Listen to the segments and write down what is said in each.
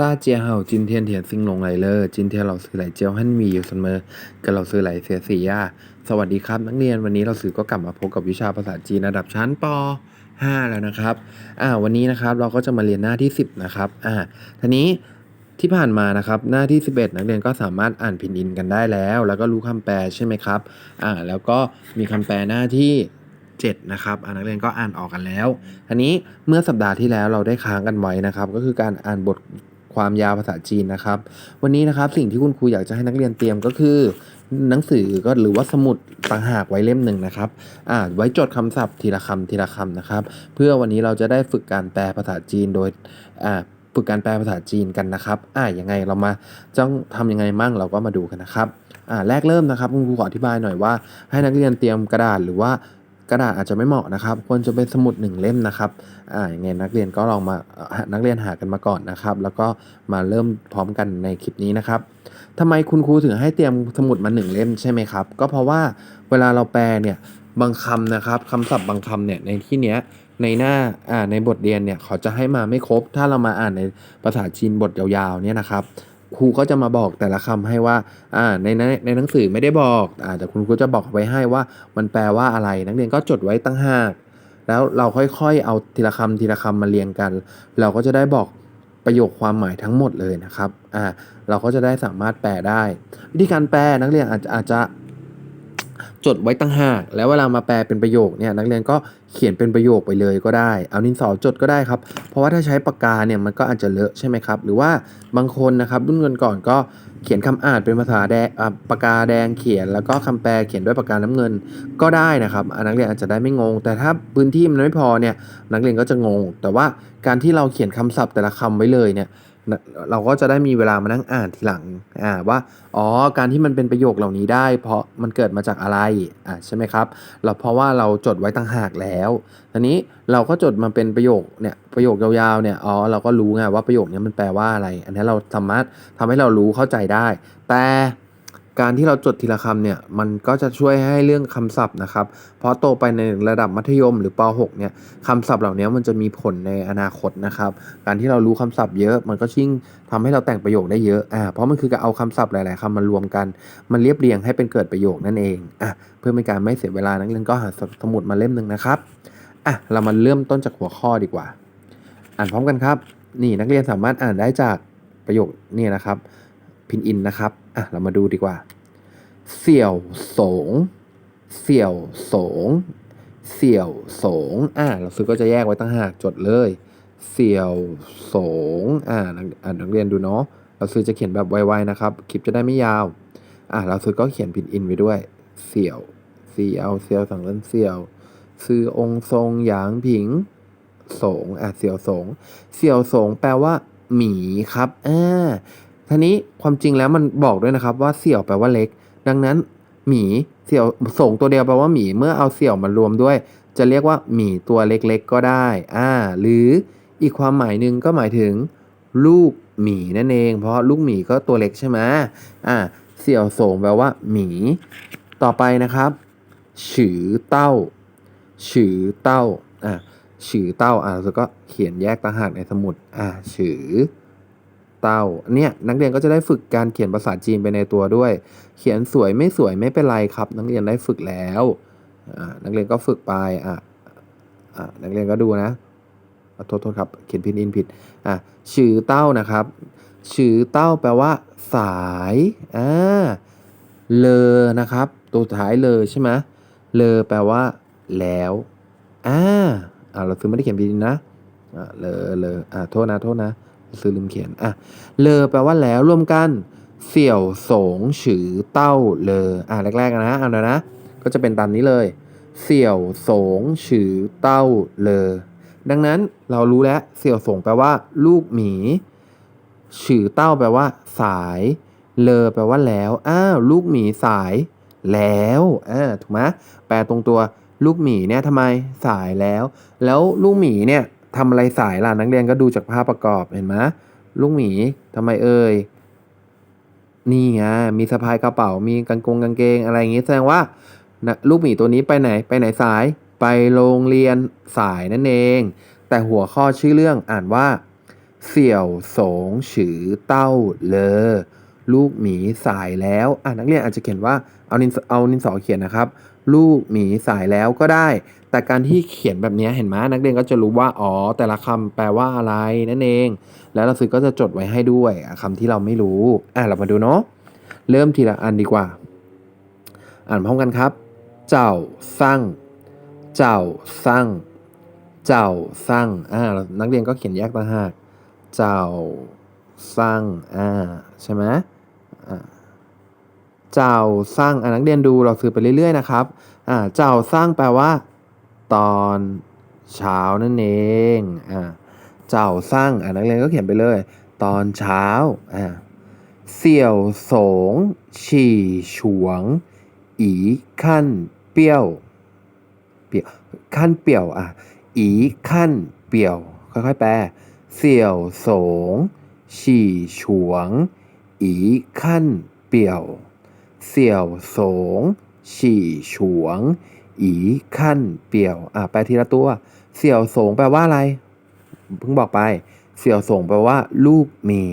大家好，今天甜心ลงไรเลอร์今天เราซื้อไหลเจียวฮั่นมีอยู่เสมอกับเราซื้อไหลเสียสีย่าสวัสดีครับนักเรียนวันนี้เราซื้อก็กลับมาพบกับวิชาภาษาจีนระดับชั้นป .5 แล้วนะครับอ่าวันนี้นะครับเราก็จะมาเรียนหน้าที่ 10 นะครับอ่าทีนี้ที่ผ่านมานะครับหน้าที่ 11 นักเรียนก็สามารถอ่านพินอินกันได้แล้ว แล้วก็รู้คำแปลใช่ไหมครับอ่าแล้วก็มีคำแปลหน้าที่ 7 นะครับอ่านักเรียนก็อ่านออกกันแล้ว ทีนี้เมื่อสัปดาห์ที่แล้วเราได้ค้างกันไว้นะครับ ก็คือการอ่านบท ความยาวภาษาจีนนะครับ วันนี้นะครับสิ่งที่คุณครูอยากจะให้นักเรียนเตรียมก็คือ หนังสือก็หรือว่าสมุดต่างหากไว้เล่มหนึ่งนะครับอ่าไว้จดคำศัพท์ทีละคำทีละคำนะครับ เพื่อวันนี้เราจะได้ฝึกการแปลภาษาจีนโดยอ่าฝึกการแปลภาษาจีนกันนะครับอ่ายังไงเรามาต้องทำยังไงมั่งเราก็มาดูกันนะครับอ่าแรกเริ่มนะครับคุณครูขออธิบายหน่อยว่า ให้นักเรียนเตรียมกระดาษหรือว่า กระดาษอาจจะไม่เหมาะนะครับ ควรจะเป็นสมุดหนึ่งเล่มนะครับอ่าอย่างไงนักเรียนก็ลองมานักเรียนหากันมาก่อนนะครับ แล้วก็มาเริ่มพร้อมกันในคลิปนี้นะครับทำไมคุณครูถึงให้เตรียมสมุดมาหนึ่งเล่มใช่ไหมครับ ก็เพราะว่าเวลาเราแปลเนี่ยบางคำนะครับคำศัพท์บางคำเนี่ยในที่เนี้ยในหน้าอ่าในบทเรียนเนี่ยเขาจะให้มาไม่ครบ ถ้าเรามาอ่านในภาษาจีนบทยาวๆเนี่ยนะครับ ครูก็จะมาบอกแต่ละคำให้ว่าอ่าในในในหนังสือไม่ได้บอกอ่าแต่คุณครูจะบอกไว้ให้ว่ามันแปลว่าอะไร นักเรียนก็จดไว้ตั้งหากแล้วเราค่อยๆ เอาทีละคำทีละคำมาเรียงกัน เราก็จะได้บอกประโยคความหมายทั้งหมดเลยนะครับ อ่า เราก็จะได้สามารถแปลได้ วิธีการแปลนักเรียนอาจจะอาจจะ จดไว้ตั้งหาก แล้วเวลามาแปลเป็นประโยคเนี่ยนักเรียนก็เขียนเป็นประโยคไปเลยก็ได้ เอาดินสอจดก็ได้ครับ เพราะว่าถ้าใช้ปากกาเนี่ยมันก็อาจจะเลอะใช่ไหมครับ หรือว่าบางคนนะครับรุ่นก่อนๆก็เขียนคำอ่านเป็นภาษาแดงปากกาแดงเขียน แล้วก็คำแปลเขียนด้วยปากกาน้ำเงินก็ได้นะครับอนักเรียนอาจจะได้ไม่งง แต่ถ้าพื้นที่มันไม่พอเนี่ยนักเรียนก็จะงง แต่ว่าการที่เราเขียนคำศัพท์แต่ละคำไว้เลยเนี่ย เราก็จะได้มีเวลามานั่งอ่านทีหลังอ่าว่าอ๋อการที่มันเป็นประโยคเหล่านี้ได้ เพราะมันเกิดมาจากอะไรอ่าใช่ไหมครับเราเพราะว่าเราจดไว้ต่างหากแล้วทีนี้เราก็จดมาเป็นประโยคเนี่ยประโยคยาวๆเนี่ยอ๋อเราก็รู้ไงว่าประโยคนี้มันแปลว่าอะไร อันนี้เราสามารถทำให้เรารู้เข้าใจได้ แต่ การที่เราจดทีละคำเนี่ยมันก็จะช่วยให้เรื่องคำศัพท์นะครับ เพราะโตไปในระดับมัธยมหรือป .6 เนี่ยคำศัพท์เหล่านี้มันจะมีผลในอนาคตนะครับ การที่เรารู้คำศัพท์เยอะมันก็ยิ่งทำให้เราแต่งประโยคได้เยอะอ่าเพราะมันคือการเอาคำศัพท์หลาย ๆคำมารวมกัน มันเรียบเรียงให้เป็นเกิดประโยคนั่นเองอะเพื่อเป็นการไม่เสียเวลานักเรียนก็หาสมุดมาเล่มหนึ่งนะครับอะเรามาเริ่มต้นจากหัวข้อดีกว่า อ่านพร้อมกันครับ นี่นักเรียนสามารถอ่านได้จากประโยคนี่นะครับ พินอินนะครับอะเรามาดูดีกว่า เสี่ยวสง เสี่ยวสง เสี่ยวสงอ่าเราซื้อก็จะแยกไว้ตั้งหากจดเลย เสี่ยวสงอ่านักอ่านักเรียนดูเนาะเราซื้อจะเขียนแบบไวๆนะครับ คลิปจะได้ไม่ยาวอ่าเราซื้อก็เขียนพินอินไว้ด้วย เสี่ยวเสี่ยวเสี่ยวสังเล่นเสี่ยวซื้อองค์ทรงหยางผิงสงอะเสี่ยวสง เสี่ยวสงแปลว่าหมีครับอ่า ทีนี้ความจริงแล้วมันบอกด้วยนะครับว่าเสี่ยวแปลว่าเล็ก ดังนั้นหมีเสี่ยวส่งตัวเดียวแปลว่าหมีเมื่อเอาเสี่ยวมารวมด้วย จะเรียกว่าหมีตัวเล็กๆก็ได้อ่าหรืออีกความหมายหนึ่งก็หมายถึง ลูกหมีนั่นเอง เพราะลูกหมีก็ตัวเล็กใช่ไหมอ่าเสี่ยวส่งแปลว่าหมี ต่อไปนะครับฉือเต้าฉือเต้าอ่าฉือเต้าอ่าแล้วก็เขียนแยกต่างหากในสมุดอ่าฉือ เต้าเนี่ยนักเรียนก็จะได้ฝึกการเขียนภาษาจีนไปในตัวด้วย เขียนสวยไม่สวยไม่เป็นไรครับ นักเรียนได้ฝึกแล้วนักเรียนก็ฝึกไปอะอ่านักเรียนก็ดูนะโทษโทษครับเขียนพินอินผิดอะชื่อเต้านะครับชื่อเต้าแปลว่า สายอ่าเลอนะครับ ตัวท้ายเลอใช่ไหมเลอแปลว่า แล้วอ่าอ่าเราคือไม่ได้เขียนผิดนะอ่าเลอเลออ่าโทษนะโทษนะ ซื้อลืมเขียนอะเลอแปลว่าแล้วรวมกันเสี่ยวสงฉือเต้าเลออะแรกๆนะเอาหน่อยนะ ก็จะเป็นตามนี้เลย เสี่ยวสงฉือเต้าเลอดังนั้นเรารู้แล้วเสี่ยวสงแปลว่า ลูกหมีฉือเต้าแปลว่า สาย เลอแปลว่าแล้วอ้าวลูกหมีสายแล้วอ่าถูกไหมแปลตรงตัวลูกหมีเนี่ยทำไมสายแล้ว แล้วลูกหมีเนี่ย ทำอะไรสายล่ะนักเรียนก็ดูจากภาพประกอบเห็นไหมลูกหมีทำไมเอ่ยนี่ไงมีสะพายกระเป๋ามีกางกงกางเกงอะไรอย่างงี้แสดงว่านะลูกหมีตัวนี้ไปไหนไปไหนสายไปโรงเรียนสายนั่นเอง แต่หัวข้อชื่อเรื่องอ่านว่า เสี่ยวสงฉือเต้าเลอลูกหมีสายแล้วอะนักเรียนอาจจะเขียนว่าเอานินเอานินสอเขียนนะครับ ลูกหมีสายแล้วก็ได้ แต่การที่เขียนแบบนี้เห็นไหมนักเรียนก็จะรู้ว่าอ๋อแต่ละคำแปลว่าอะไรนั่นเอง แล้วเราซื้อก็จะจดไว้ให้ด้วยอะคำที่เราไม่รู้อะเรามาดูเนาะเริ่มทีละอันดีกว่า อ่านพร้อมกันครับ เจ้าสั่งเจ้าสั่งเจ้าสั่งอ่านักเรียนก็เขียนแยกต่างหาก เจ้าสั่งอ่าใช่ไหมอ่า เจ้าสั่งอนักเรียนดูเราซื้อไปเรื่อยๆนะครับอ่าเจ้าสั่งแปลว่า ตอนเช้านั่นเองอ่าเจ้าสั่งอนักเรียนก็เขียนไปเลย ตอนเช้าอ่าเสี่ยวสง ฉี่ฉวง อีขั้นเปี้ยวเปี้ยวขั้นเปี่ยวอะอีขั้นเปี่ยว ค่อยๆแปลเสี่ยวสง ฉี่ฉวง อีขั้นเปี่ยว เสี่ยวสง ฉี่ฉวง อีขั้นเปี่ยว อะแปลทีละตัว เสี่ยวสงแปลว่าอะไร เพิ่งบอกไป เสี่ยวสงแปลว่า ลูกหมี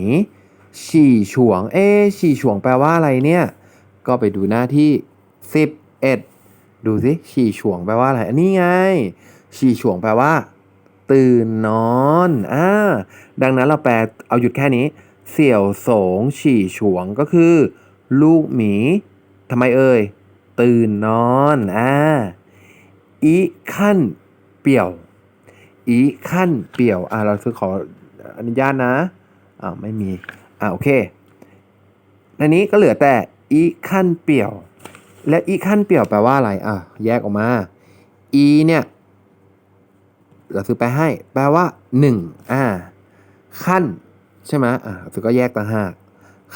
ฉี่ฉวง เอ๊ฉี่ฉวงแปลว่าอะไรเนี่ย ก็ไปดูหน้าที่ 11 ดูสิ ฉี่ฉวงแปลว่าอะไร อันนี้ไง ฉี่ฉวงแปลว่า ตื่นนอน อ่า ดังนั้นเราแปล เอาหยุดแค่นี้ เสี่ยวสง ฉี่ฉวงก็คือ ลูกหมีทำไมเอ่ย ตื่นนอนอ่าอีขั้นเปี่ยว อีขั้นเปี่ยว อ่าเราซื้อขออนุญาตนะอ่าไม่มี อ่าโอเคในนี้ก็เหลือแต่อีขั้นเปี่ยว และอีขั้นเปี่ยวแปลว่าอะไรอะแยกออกมาอีเนี่ยเราซื้อไปให้ แปลว่าหนึ่งอ่าขั้นใช่ไหมอ่าเราซื้อก็แยกต่างหาก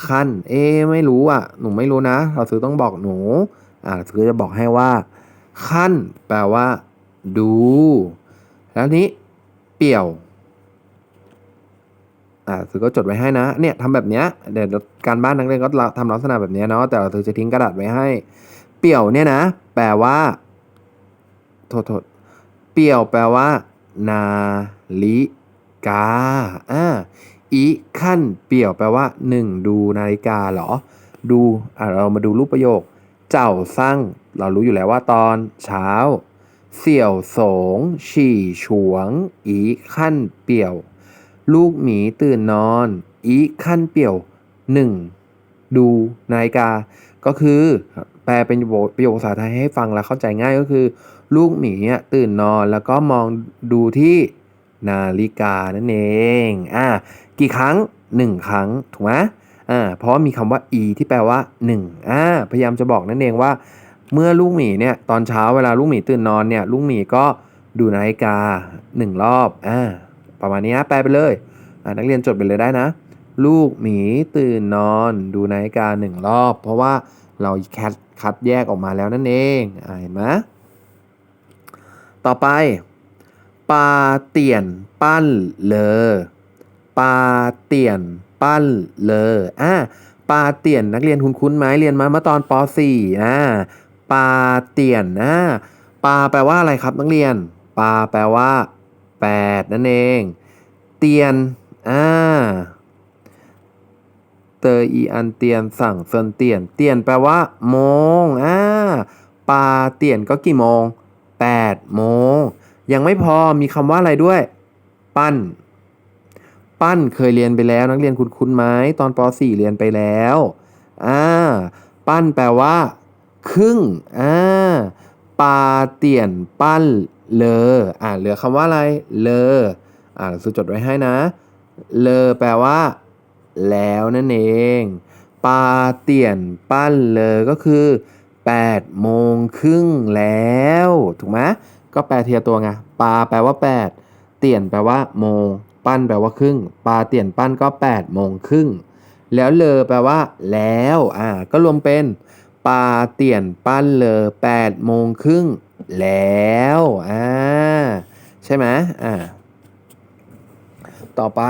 ขั้น เอ๊ไม่รู้อะ หนูไม่รู้นะ เราซื้อต้องบอกหนู อ่าเราซื้อจะบอกให้ว่า ขั้น แปลว่า ดู แล้วนี้ เปี่ยว อ่าซื้อก็จดไว้ให้นะ เนี่ยทำแบบเนี้ย เดี๋ยวการบ้านนักเรียนก็ทำลักษณะแบบเนี้ยเนาะ แต่เราซื้อจะทิ้งกระดาษไว้ให้ เปี่ยวเนี่ยนะ แปลว่า โทษโทษเปี่ยว แปลว่า นาฬิกา อ่า อีขั้นเปี่ยวแปลว่า 1 ดูนาฬิกาเหรอ ดูอ่าเรามาดูรูปประโยค เจ้าสั่งเรารู้อยู่แล้วว่าตอนเช้า เสี่ยวสง ฉี่ฉวง อีขั้นเปี่ยว ลูกหมีตื่นนอน อีขั้นเปี่ยว 1 ดูนาฬิกา ก็คือแปลเป็นประโยคภาษาไทยให้ฟังแล้วเข้าใจง่ายก็คือ ลูกหมีตื่นนอนแล้วก็มองดูที่ นาฬิกานั่นเอง อ่า กี่ครั้ง 1 ครั้ง ถูกไหมอ่า เพราะว่ามีคำว่า e ที่แปลว่า 1 อ่า พยายามจะบอกนั่นเองว่า เมื่อลูกหมีเนี่ย ตอนเช้าเวลาลูกหมีตื่นนอนเนี่ย ลูกหมีก็ดูนาฬิกา 1 รอบ อ่า ประมาณนี้นะ แปลไปเลย อ่า นักเรียนจดไปเลยได้นะ ลูกหมีตื่นนอนดูนาฬิกาหนึ่งรอบ เพราะว่าเราแคทคัดแยกออกมาแล้วนั่นเอง อ่า เห็นไหมต่อไป ปาเตียนปั้นเลอปาเตียนปั้นเลออ่าปาเตียนนักเรียนคุ้นคุ้นไหมเรียนมาเมื่อตอนป .4 อ่าปาเตียนอ่าปาแปลว่าอะไรครับนักเรียน ปาแปลว่า8นั่นเอง เตียนอ่าเตออีอันเตียนสั่งเซินเตียน เตียนแปลว่าโมงอ่าปาเตียนก็กี่โมง8โมง ยังไม่พอมีคำว่าอะไรด้วย ปั้น ปั้นเคยเรียนไปแล้ว นักเรียนคุ้นๆไหมตอนป .4 เรียนไปแล้วอ่าปั้นแปลว่า ครึ่งอ่าปาเตียนปั้นเลออ่าเหลือคำว่าอะไร เลออ่าสุจดไว้ให้นะ เลอแปลว่า แล้วนั่นเอง ปาเตียนปั้นเลอก็คือ8โมงครึ่งแล้ว ถูกไหม ก็แปลเทียตัวไงปาแปลว่า 8 เตียนแปลว่าโมง ปั้นแปลว่าครึ่ง ปาเตียนปั้นก็8โมงครึ่ง แล้วเลอแปลว่า แล้ว อ่า ก็รวมเป็นปาเตียนปั้นเลอ8โมงครึ่งแล้ว อ่า ใช่ไหมอ่า ต่อไป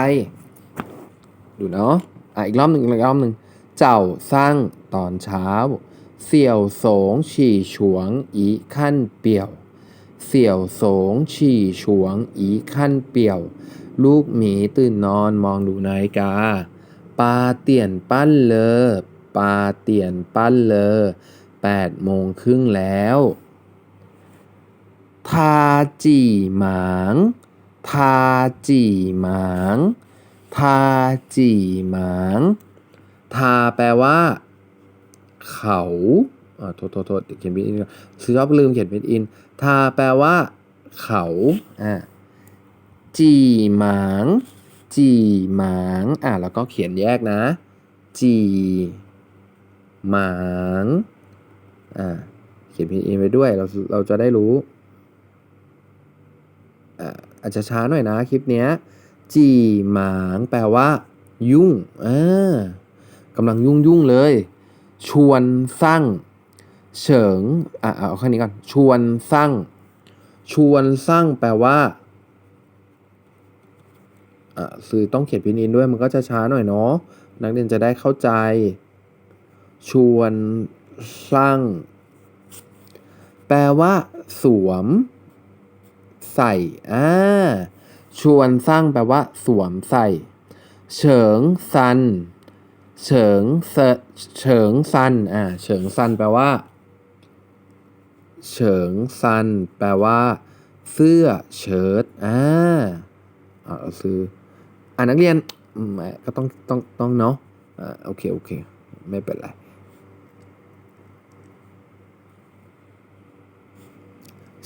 ดูเนาะ อะอีกรอบหนึ่งอีกรอบหนึ่ง เจ้าสร้างตอนเช้า เสี่ยวสงฉี่ฉวง อีขั้นเปี่ยว เสี่ยวโสง ฉี่ฉวง อีขั้นเปี่ยว ลูกหมีตื่นนอนมองดูนาฬิกา ปาเตียนปั้นเลอปาเตียนปั้นเลอแปดโมงครึ่งแล้ว ทาจีหมาง ทาจีหมาง ทาจีหมาง ทาแปลว่า เขาอ่าโทษโทษโทษเขียนเป็นอินซื้อชอบลืมเขียนเป็นอิน ทาแปลว่า เขาอ่าจีหมาง จีหมาง อ่าแล้วก็เขียนแยกนะ จีหมางอ่าเขียนเป็นอินไปด้วย เราเราจะได้รู้อ่าอาจจะช้าหน่อยนะคลิปเนี้ย จีหมาง แปลว่า ยุ่งอ่ากำลังยุ่งยุ่งเลย ชวนสร้าง เฉิงอะเอาแค่นี้ก่อน ชวนสร้าง ชวนสร้างแปลว่าอะสื่อต้องเขียนพินินด้วยมันก็จะช้าหน่อยเนาะนักเรียนจะได้เข้าใจ ชวนสร้าง แปลว่า สวม ใส่อ่าชวนสร้างแปลว่า สวมใส่ เฉิงซัน เฉิงเฉิงซันอ่าเฉิงซันแปลว่า เฉิงซัน แปลว่า เสื้อเชิ้ตอ่าอ่าซื้ออ่านักเรียนก็ต้องต้องต้องเนาะอ่าโอเคโอเค ไม่เป็นไร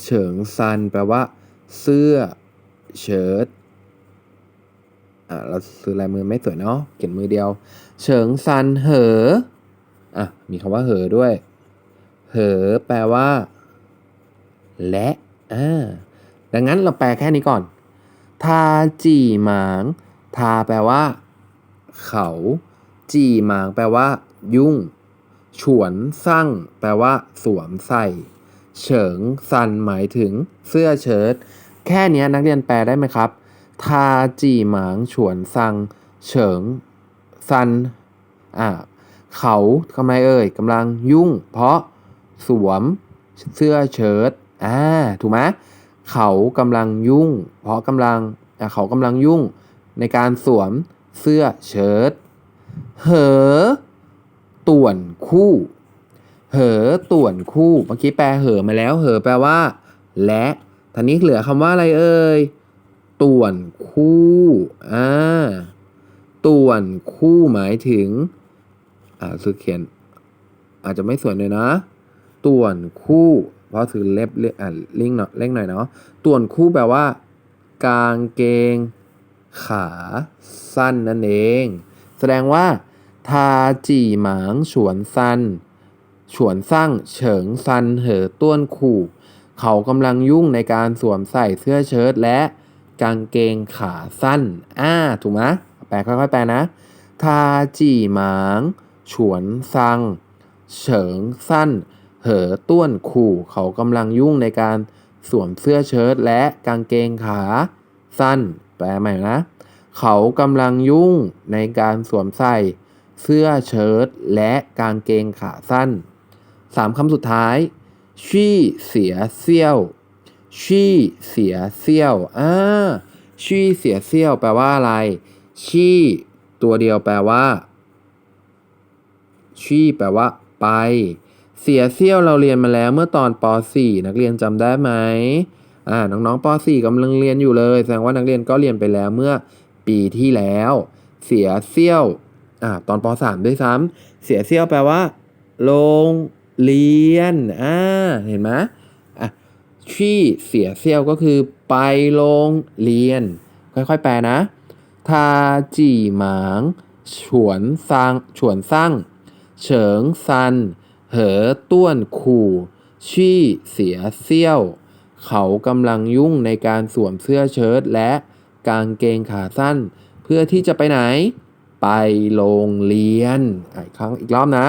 เฉิงซัน แปลว่า เสื้อเชิ้ตอ่าเราซื้อลายมือไม่สวยเนาะเขียนมือเดียว เฉิงซันเหออะมีคำว่าเหอด้วย เหอ แปลว่า และอ่าดังนั้นเราแปลแค่นี้ก่อน ทาจีหมาง ทาแปลว่า เขา จีหมางแปลว่า ยุ่ง ฉวนสั่งแปลว่า สวมใส่ เฉิงซันหมายถึงเสื้อเชิ้ต แค่นี้นักเรียนแปลได้ไหมครับ ทาจีหมาง ฉวนซัง เฉิงซัน อ่า เขาทำไมเอ่ยกำลังยุ่ง เพราะสวมเสื้อเชิ้ต อ่าถูกไหมเขากำลังยุ่ง เพราะกำลังเขากำลังยุ่งในการสวมเสื้อเชิ้ตเหอต่วนคู่ เหอต่วนคู่เมื่อกี้แปลเหอมาแล้ว เหอแปลว่า และทีนี้เหลือคำว่าอะไรเอ่ยต่วนคู่อ่าต่วนคู่หมายถึงอ่าสื่อเขียน อาจจะไม่สวยเลยนะต่วนคู่ เพราะสื่อเล็บเล็อ่าลิงก์เนาะเล่งหน่อยเนาะต่วนคู่แปลว่า กางเกง ขาสั้นนั่นเอง แสดงว่าทาจีหมางฉวนซันฉวนซั่งเฉิงซันเหอต้วนขู่ เขากำลังยุ่งในการสวมใส่เสื้อเชิ้ตและกางเกงขาสั้น อ่า ถูกไหมแปลค่อยๆแปลนะ ทาจีหมาง ฉวนซัง เฉิงสั้น เหอต้วนขู่เขากำลังยุ่งในการสวมเสื้อเชิ้ตและกางเกงขา สั้น แปลใหม่นะ เขากำลังยุ่งในการสวมใส่เสื้อเชิ้ตและกางเกงขาสั้นสามคำสุดท้ายชี่เสียเซี่ยวชี่เสียเซี่ยวอ่าชี่เสียเซี่ยวแปลว่าอะไรชี่ตัวเดียวแปลว่าชี่แปลว่า ไป เสียเซี่ยวเราเรียนมาแล้วเมื่อตอนป .4 นักเรียนจำได้ไหมอ่าน้องๆป .4 กำลังเรียนอยู่เลยแสดงว่านักเรียนก็เรียนไปแล้วเมื่อปีที่แล้ว เสียเซี่ยวอ่าตอนป .3 ด้วยซ้ำเสียเซี่ยวแปลว่า โรงเรียนอ่าเห็นไหมอะชี่เสียเซี่ยวก็คือไปโรงเรียน ค่อยๆแปลนะทาจีหมาง ฉวนซังฉวนซั่งเฉิงซัน เหอต้วนขู่ชี่เสียเซี่ยว เขากำลังยุ่งในการสวมเสื้อเชิ้ตและกางเกงขาสั้น เพื่อที่จะไปไหน ไปโรงเรียนอีกครั้งอีกรอบนะ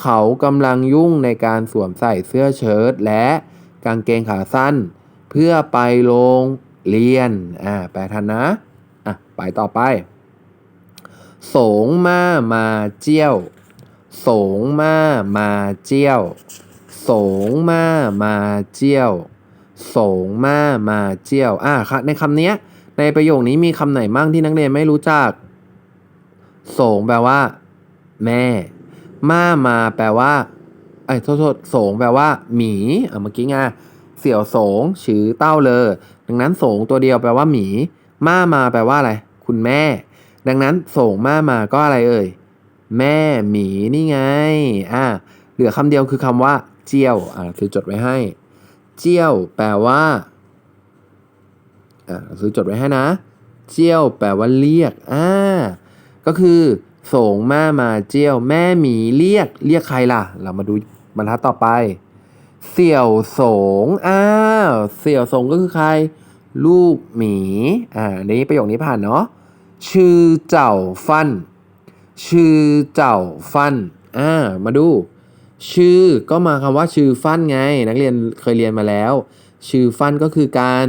เขากำลังยุ่งในการสวมใส่เสื้อเชิ้ตและกางเกงขาสั้น เพื่อไปโรงเรียนอ่าแปลทันนะอะไปต่อไป สงมามาเจี้ยว สงมามาเจี้ยวสงมามาเจี้ยวสงมามาเจี้ยวอ่าค่ะในคำนี้ในประโยคนี้มีคำไหนมั่งที่นักเรียนไม่รู้จักสงแปลว่า แม่ม่ามาแปลว่าไอ้ยโทษโทษสงแปลว่า หมีอะเมื่อกี้ไงเสี่ยวสงชื่อเต้าเลย ดังนั้นสงตัวเดียวแปลว่าหมีม่ามาแปลว่าอะไร คุณแม่ ดังนั้นสงม่ามาก็อะไรเอ่ย แม่หมีนี่ไง อ่า เหลือคำเดียวคือคำว่า เจียว อ่าคือจดไว้ให้ เจียว แปลว่า อ่าซื้อจดไว้ให้นะ เจียว แปลว่าเรียก อ่า ก็คือโสงแมามาเจียว แม่หมีเรียก เรียกใครล่ะ เรามาดูบรรทัดต่อไป เสี่ยวสง อ้าว เสี่ยวสงก็คือใคร ลูกหมี อ่าในประโยคนี้ผ่านเนาะ ชื่อเจ้าฟัน ชื่อเจ้าฟันอ่ามาดู ชื่อก็มาคำว่าชื่อฟันไง นักเรียนเคยเรียนมาแล้ว ชื่อฟันก็คือการ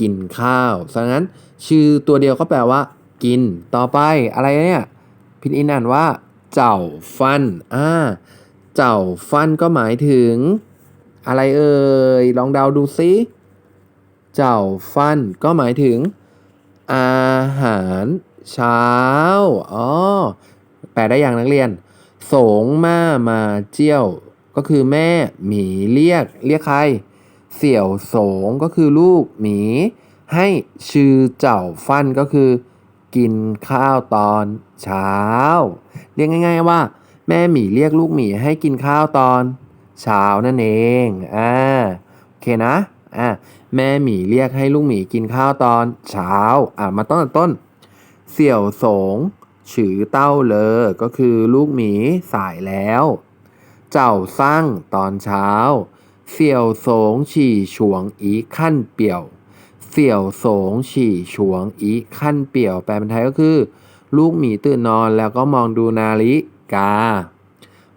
กินข้าวดังนั้นชื่อตัวเดียวก็แปลว่า กิน ต่อไปอะไรเนี่ยพินอินอ่านว่า เจ้าฟันอ่าเจ้าฟันก็หมายถึง อะไรเอ่ยลองเดาดูซิเจ้าฟันก็หมายถึง อาหารเช้าอ๋อ ลได้อย่างนักเรียนโสงมามาเจี้ยว ก็คือแม่หมีเรียกเรียกใคร เสี่ยวโสงก็คือลูกหมี ให้ชื่อเจ้าฟันก็คือ กินข้าวตอนเช้า เรียกง่าย ๆว่า แม่หมีเรียกลูกหมีให้กินข้าวตอนเช้านั่นเองอ่าโอเคนะอ่าแม่หมีเรียกให้ลูกหมีกินข้าวตอนเช้าอ่ามาต้นต้น เสี่ยวโสง ฉือเต้าเลอ ก็คือลูกหมีสายแล้ว เจ้าสร้างตอนเช้า เสี่ยวสงฉี่ฉวงอีขั้นเปี่ยว เสี่ยวสงฉี่ฉวงอีขั้นเปี่ยว แปลเป็นไทยก็คือ ลูกหมีตื่นนอนแล้วก็มองดูนาฬิกา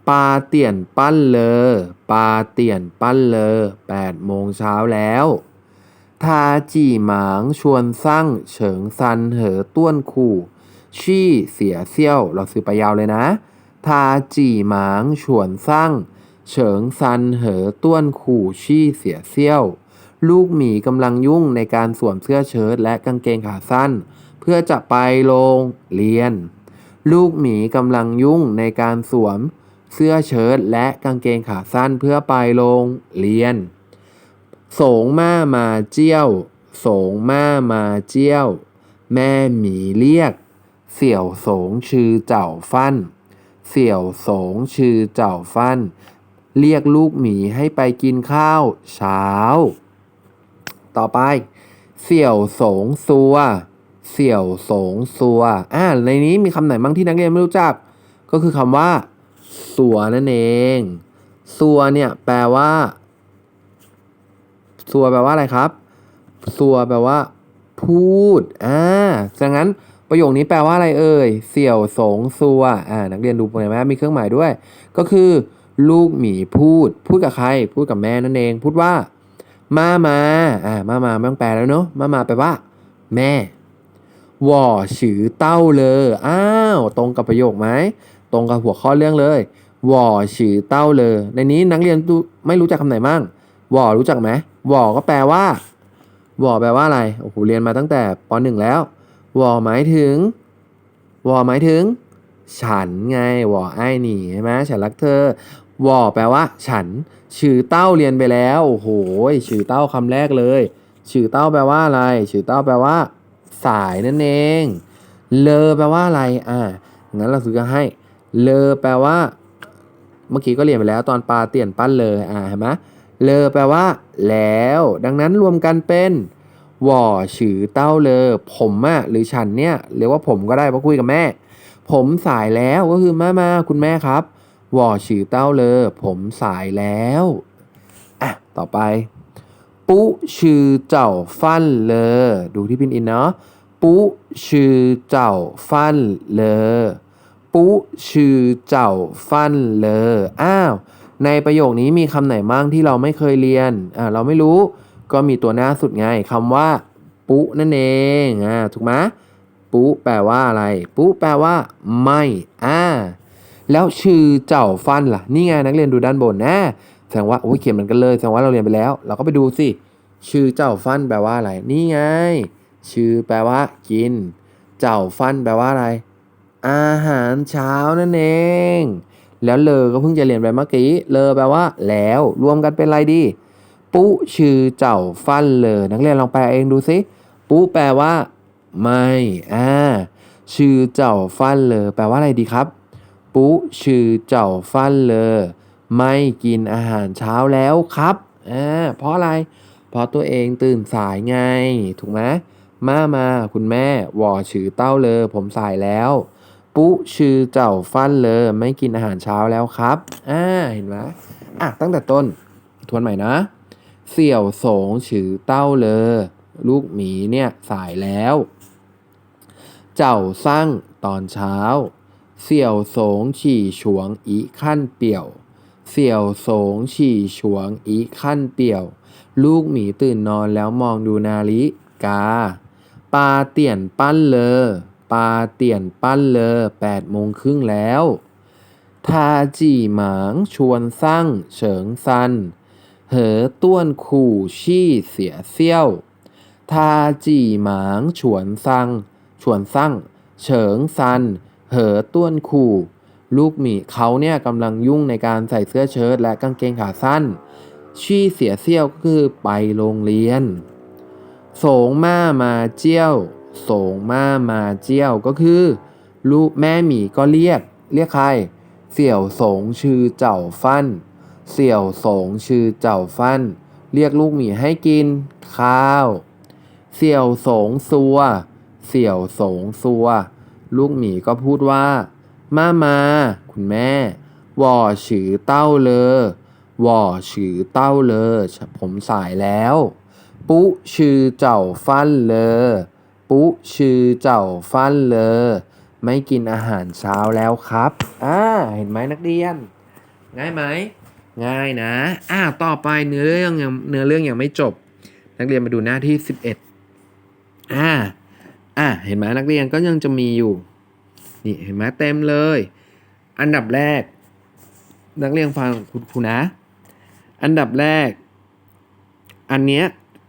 ปาเตี่ยนปั้นเลอ ปาเตี่ยนปั้นเลอแปดโมงเช้าแล้วทาจีหมางชวนสั่งเฉิงซันเหอต้วนขู่ ชี่เสียเซี่ยว เราซื้อไปยาวเลยนะ ทาจีหมางชวนสั่งเฉิงซันเหอต้วนขู่ชี่เสียเซี่ยว ลูกหมีกำลังยุ่งในการสวมเสื้อเชิ้ตและกางเกงขาสั้น เพื่อจะไปโรงเรียน ลูกหมีกำลังยุ่งในการสวมเสื้อเชิ้ตและกางเกงขาสั้นเพื่อไปโรงเรียนโสงมามาเจี้ยวโสงมามาเจี้ยว แม่หมีเรียก เสี่ยวสงชื่อเจ้าฟันเสี่ยวสงชื่อเจ้าฟันเรียกลูกหมีให้ไปกินข้าว เช้า ต่อไป เสี่ยวสงซัว เสี่ยวสงซัว อ่า ในนี้มีคำไหนบ้างที่นักเรียนไม่รู้จัก ก็คือคำว่า สัวนั่นเอง สัวเนี่ยแปลว่า สัวแปลว่าอะไรครับ สัวแปลว่า พูด อ่าดังนั้น ประโยคนี้แปลว่าอะไรเอ่ย เสี่ยวสงสัว อ่า นักเรียนดูเห็นไหมมีเครื่องหมายด้วย ก็คือ ลูกหมีพูด พูดกับใคร พูดกับแม่นั่นเอง พูดว่า มามา อ่า มามาไม่ต้องแปลแล้วเนาะ มามาแปลว่า แม่ว่อฉือเต้าเลย อ้าว ตรงกับประโยคไหม ตรงกับหัวข้อเรื่องเลยว่อฉือเต้าเลย ในนี้นักเรียนไม่รู้จักคำไหนมั่งว่อรู้จักไหมว่อก็แปลว่าว่อแปลว่าอะไร โอ้โห เรียนมาตั้งแต่ปหนึ่งแล้ว ว่อหมายถึงว่อหมายถึง ฉันไงว่อไอ้หนีใช่ไหมฉันรักเธอว่อแปลว่า ฉันชื่อเต้าเรียนไปแล้วโอ้โหชื่อเต้าคำแรกเลยชื่อเต้าแปลว่าอะไรชื่อเต้าแปลว่า สายนั่นเอง เลอแปลว่าอะไรอ่างั้นเราซื้อให้ เลอแปลว่า เมื่อกี้ก็เรียนไปแล้วตอนปลาเตี่ยนปั้นเลยอ่าเห็นไหมเลอแปลว่า แล้ว ดังนั้นรวมกันเป็น ว่อฉือเต้าเลอผมอะหรือฉันเนี่ยเรียกว่าผมก็ได้เพราะคุยกับแม่ ผมสายแล้วก็คือมามาคุณแม่ครับว่อฉือเต้าเลอผมสายแล้วอะต่อไป ปุชือเจ้าฟันเลอดูที่พินอินเนาะปุชือเจ้าฟันเลอปุชือเจ้าฟันเลออ้าวในประโยคนี้มีคำไหนบ้างที่เราไม่เคยเรียนอ่าเราไม่รู้ ก็มีตัวหน้าสุดไงคำว่า ปุนั่นเองอ่าถูกไหมปุแปลว่าอะไร ปุแปลว่า ไม่อ่าแล้วชื่อเจ้าฟันล่ะ นี่ไงนักเรียนดูด้านบนนะแสดงว่าโอ้ยเขียนเหมือนกันเลยแสดงว่าเราเรียนไปแล้ว เราก็ไปดูสิชื่อเจ้าฟันแปลว่าอะไร นี่ไง ชื่อแปลว่า กิน เจ้าฟันแปลว่าอะไร อาหารเช้านั่นเอง แล้วเลอก็เพิ่งจะเรียนไปเมื่อกี้เลอแปลว่า แล้ว รวมกันเป็นอะไรดี ปุชื่อเจ้าฟันเลอนักเรียนลองแปลเองดูสิปุแปลว่า ไม่อ่าชื่อเจ้าฟันเลอแปลว่าอะไรดีครับ ปุชื่อเจ้าฟันเลอไม่กินอาหารเช้าแล้วครับอ่าเพราะอะไร เพราะตัวเองตื่นสายไง ถูกไหมมามาคุณแม่วอชื่อเต้าเลอผมสายแล้วปุชื่อเจ้าฟันเลอไม่กินอาหารเช้าแล้วครับอ่าเห็นไหมอะตั้งแต่ต้นทวนใหม่นะ เสี่ยวสงฉือเต้าเลอ ลูกหมีเนี่ยสายแล้ว เจ้าสั่งตอนเช้า เสี่ยวสงฉี่ฉวงอีขั้นเปี่ยว เสี่ยวสงฉี่ฉวงอีขั้นเปี่ยว ลูกหมีตื่นนอนแล้วมองดูนาฬิกา ปาเตี่ยนปั้นเลอ ปาเตี่ยนปั้นเลอแปดโมงครึ่งแล้ว ทาจีหมางชวนสั่งเฉิงซัน เหอต้วนขู่ชี่เสียเซี่ยว ทาจีหมางฉวนซัง ฉวนซั่ง เฉิงซัน เหอต้วนขู่ลูกหมีเขาเนี่ยกำลังยุ่งในการใส่เสื้อเชิ้ตและกางเกงขาสั้น ชี่เสียเซี่ยวก็คือไปโรงเรียน สงมามาเจี้ยว สงมามาเจี้ยวก็คือ ลูกแม่หมีก็เรียก เรียกใคร เสี่ยวสงชื่อเจ้าฟัน เสี่ยวสงชื่อเจ้าฟันเรียกลูกหมีให้กิน ข้าว เสี่ยวสงซัว เสี่ยวสงซัว ลูกหมีก็พูดว่า มามา คุณแม่วอฉือเต้าเลอวอฉือเต้าเลอผมสายแล้ว ปุ๊ชื่อเจ้าฟันเลอปุ๊ชื่อเจ้าฟันเลอไม่กินอาหารเช้าแล้วครับ อ่า เห็นไหมนักเรียน ง่ายไหม ง่ายนะ อ่าต่อไปเนื้อเรื่องยังเนื้อเรื่องยังไม่จบ นักเรียนมาดูหน้าที่ 11อ่าอ่าเห็นไหมนักเรียนก็ยังจะมีอยู่นี่เห็นไหมเต็มเลย อันดับแรก นักเรียนฟังคุณครูนะ อันดับแรก อันเนี้ย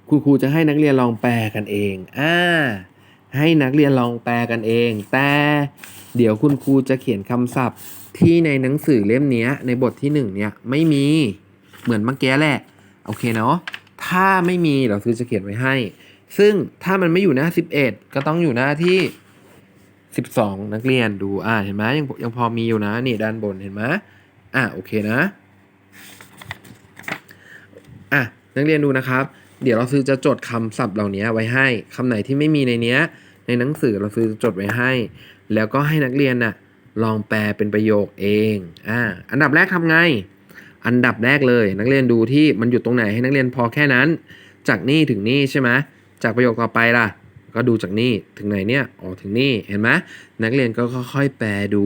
คุณครูจะให้นักเรียนลองแปลกันเองอ่าให้นักเรียนลองแปลกันเอง แต่เดี๋ยวคุณครูจะเขียนคำศัพท์ ที่ในหนังสือเล่มนี้ในบทที่หนึ่งเนี่ย ไม่มีเหมือนเมื่อกี้แหละโอเคเนาะถ้าไม่มีเราคือจะเขียนไว้ให้ ซึ่งถ้ามันไม่อยู่หน้า 11 ก็ต้องอยู่หน้าที่ 12 นักเรียนดูอ่าเห็นไหมยังยังพอมีอยู่นะนี่ด้านบนเห็นไหมอ่าโอเคนะอะนักเรียนดูนะครับ เดี๋ยวเราซื้อจะจดคำศัพท์เหล่านี้ไว้ให้คำไหนที่ไม่มีในเนี้ย ในหนังสือเราซื้อจะจดไว้ให้ แล้วก็ให้นักเรียนน่ะ ลองแปลเป็นประโยคเองอ่าอันดับแรกทำไง อันดับแรกเลย นักเรียนดูที่มันอยู่ตรงไหนให้นักเรียนพอแค่นั้น จากนี่ถึงนี่ใช่ไหมจากประโยคต่อไปล่ะ ก็ดูจากนี่ถึงไหนเนี่ยอ๋อถึงนี่เห็นไหมนักเรียนก็ค่อยๆแปลดู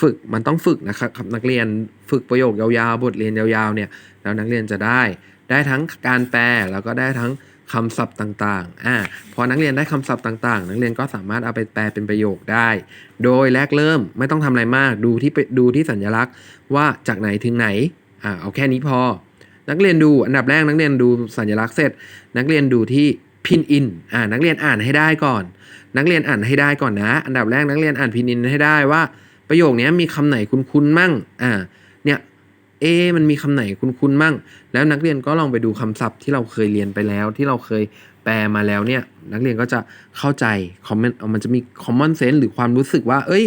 ฝึกมันต้องฝึกนะครับนักเรียนฝึกประโยคยาวๆ บทเรียนยาวๆเนี่ยแล้วนักเรียนจะได้ ได้ทั้งการแปลแล้วก็ได้ทั้ง คำศัพท์ต่างๆอ่าพอนักเรียนได้คำศัพท์ต่างๆ นักเรียนก็สามารถเอาไปแปลเป็นประโยคได้ โดยแรกเริ่มไม่ต้องทำอะไรมาก ดูที่ดูที่สัญลักษณ์ว่าจากไหนถึงไหนอ่าเอาแค่นี้พอ นักเรียนดูอันดับแรกนักเรียนดูสัญลักษณ์เสร็จ นักเรียนดูที่พินอินอ่านักเรียนอ่านให้ได้ก่อน นักเรียนอ่านให้ได้ก่อนนะ อันดับแรกนักเรียนอ่านพินอินให้ได้ว่า ประโยคนี้มีคำไหนคุ้นๆมั่งอ่า เอะมันมีคำไหนคุ้นๆมั่ง แล้วนักเรียนก็ลองไปดูคำศัพท์ที่เราเคยเรียนไปแล้ว ที่เราเคยแปลมาแล้วเนี่ย นักเรียนก็จะเข้าใจคอมเมนต์มันจะมี common sense หรือความรู้สึกว่า เอ้ย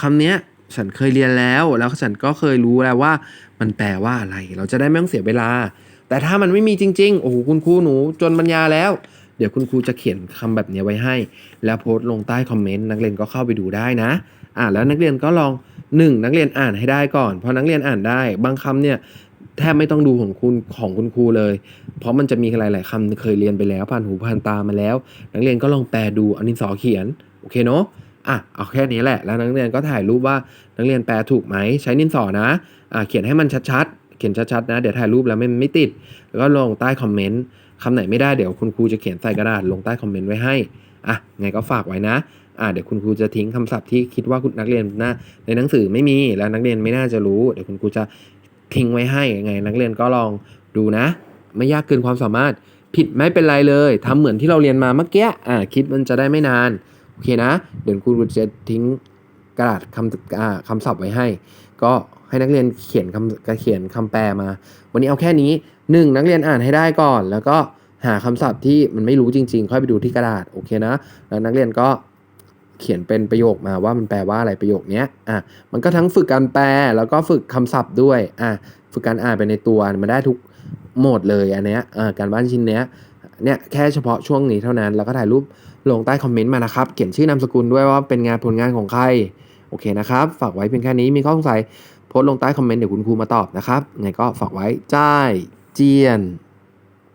คำเนี้ยฉันเคยเรียนแล้ว แล้วฉันก็เคยรู้แล้วว่า มันแปลว่าอะไร เราจะได้ไม่ต้องเสียเวลา แต่ถ้ามันไม่มีจริงๆ โอ้โหคุณครูหนูจนปัญญาแล้ว เดี๋ยวคุณครูจะเขียนคำแบบนี้ไว้ให้ แล้วโพสต์ลงใต้คอมเมนต์นักเรียนก็เข้าไปดูได้นะ อ่านแล้วนักเรียนก็ลองหนึ่งนักเรียนอ่านให้ได้ก่อนพราะนักเรียนอ่านได้ บางคำเนี่ยแทบไม่ต้องดูของคุณของคุณครูเลย เพราะมันจะมีหลาย ๆคำเคยเรียนไปแล้ว ผ่านหูผ่านตามาแล้ว นักเรียนก็ลองแปลดูเอาดินสอเขียนโอเคเนาะอะเอาแค่นี้แหละ แล้วนักเรียนก็ถ่ายรูปว่านักเรียนแปลถูกไหมใช้ดินสอนะอะเขียนให้มันชัดๆเขียนชัดๆนะ เดี๋ยวถ่ายรูปแล้วไม่ไม่ติด แล้วก็ลงใต้คอมเมนต์คำไหนไม่ได้เดี๋ยวคุณครูจะเขียนใส่กระดาษลงใต้คอมเมนต์ไว้ให้อะไงก็ฝากไว้นะ อ่าเดี๋ยวคุณครูจะทิ้งคำศัพท์ที่คิดว่าคุณนักเรียนน่าในหนังสือไม่มีแล้วนักเรียนไม่น่าจะรู้ เดี๋ยวคุณครูจะทิ้งไว้ให้ยังไง นักเรียนก็ลองดูนะ ไม่ยากเกินความสามารถผิดไม่เป็นไรเลยทำเหมือนที่เราเรียนมาเมื่อกี้อ่าคลิปมันจะได้ไม่นานโอเคนะ เดี๋ยวคุณครูจะทิ้งกระดาษคำอ่าคำศัพท์ไว้ให้ ก็ให้นักเรียนเขียนคำเขียนคำแปลมา วันนี้เอาแค่นี้หนึ่งนักเรียนอ่านให้ได้ก่อน แล้วก็หาคำศัพท์ที่มันไม่รู้จริง ๆ ค่อยไปดูที่กระดาษโอเคนะ แล้วนักเรียนก็ เขียนเป็นประโยคมาว่ามันแปลว่าอะไรประโยคนี้อะมันก็ทั้งฝึกการแปลแล้วก็ฝึกคำศัพท์ด้วยอะฝึกการอ่านไปในตัวมันได้ทุกโหมดเลยอันเนี้ยอ่าการบ้านชิ้นเนี้ยเนี่ยแค่เฉพาะช่วงนี้เท่านั้น แล้วก็ถ่ายรูปลงใต้คอมเมนต์มานะครับ เขียนชื่อนามสกุลด้วยว่าเป็นงานผลงานของใคร โอเคนะครับ ฝากไว้เพียงแค่นี้มีข้อสงสัยโพสต์ลงใต้คอมเมนต์เดี๋ยวคุณครูมาตอบนะครับไงก็ฝากไว้จ้ายเจียน